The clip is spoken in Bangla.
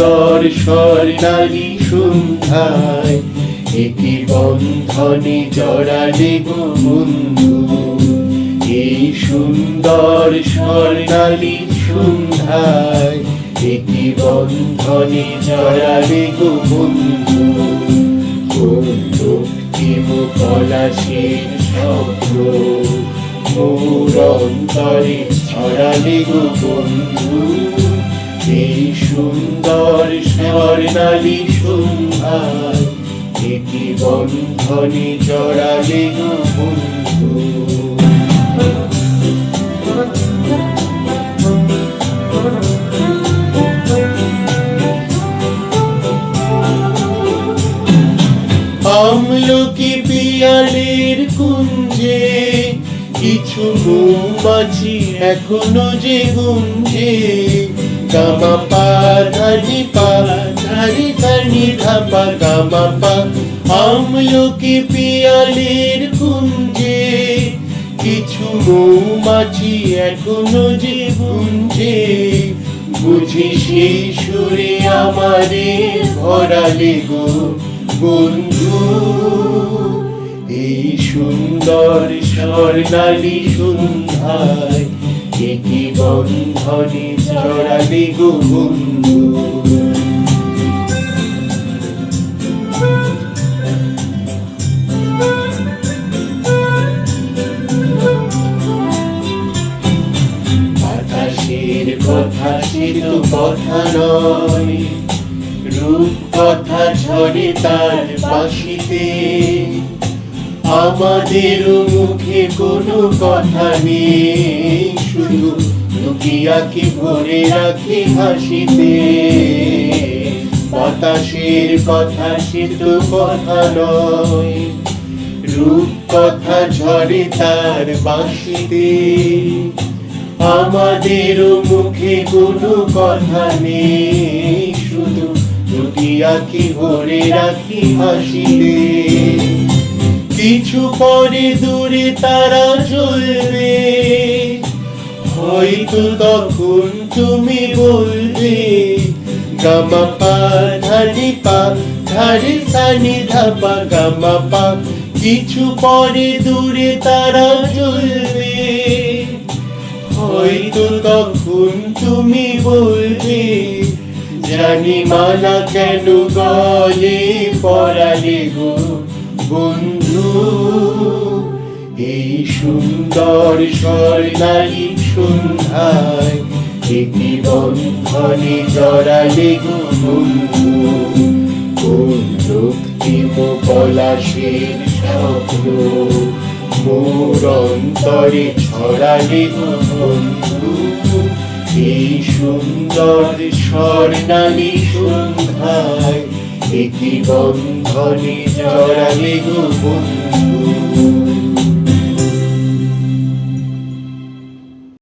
সুন্দর স্বর্ণালী সন্ধ্যায় এটি বন্ধনে জড়ালে গো বন্ধু। এই সুন্দর স্বর্ণালী সন্ধ্যায় এটি বন্ধনে জড়ালে গো বন্ধু। পলাশের স্বপ্ন ছড়ালে গো বন্ধু। এই সুন্দর স্বর্ণালী সন্ধ্যায় এটি বন্ধনে জড়ালে বন্ধু। আমলকি পিয়ালের কুঞ্জে কিছু মৌমাছি এখনও যে গুঞ্জে। গামা পা ধানি পা, ধানি ধানি, ধাপা গামা পা আমলকি পিয়ালের কুঞ্জে, কিছু মৌমাছি এখনও যে গুঞ্জে। বুঝি সেই সুরে আমারে ভরালে গো বন্ধু। এই সুন্দর স্বর্ণালী সন্ধ্যায় এটি বন্ধনে জড়ালে গো কথা সে কথা নয় রূপ কথা ঝরে তার বাসিতে আমাদের মুখে কোনো কথা নেই, শুধু লুকিয়াকে ভরে রাখি হাসিতে? বাতাসের কথা সে তো কথা নয় রূপ কথা ঝরে তার বাসিতে আমাদের মুখে কোনো কথা নেই, শুধু লুকিয়া কি ভরে রাখি হাসিতে? কিছু পরে দূরে তারা চলবে। হয়তো তখন তুমি বলবে, গামা পা, ধানি পা ধারে সানি ধাপা, গামা পা, কিছু পরে দূরে তারা চলবে। হয়তো তখন তুমি বলবে, জানি মালা কেন গলে পড়ালে গো। বন্ধু, এই সুন্দর স্বর্ণালী সন্ধ্যায় এটি বন্ধনে জড়ালে গো বন্ধু। কোন রক্তিম পলাশের স্বপ্ন, মোর অন্তরে ছড়ালে গো বন্ধু। এই সুন্দর স্বর্ণালী সন্ধ্যায় এটি বন্ধনে জড়ালে গো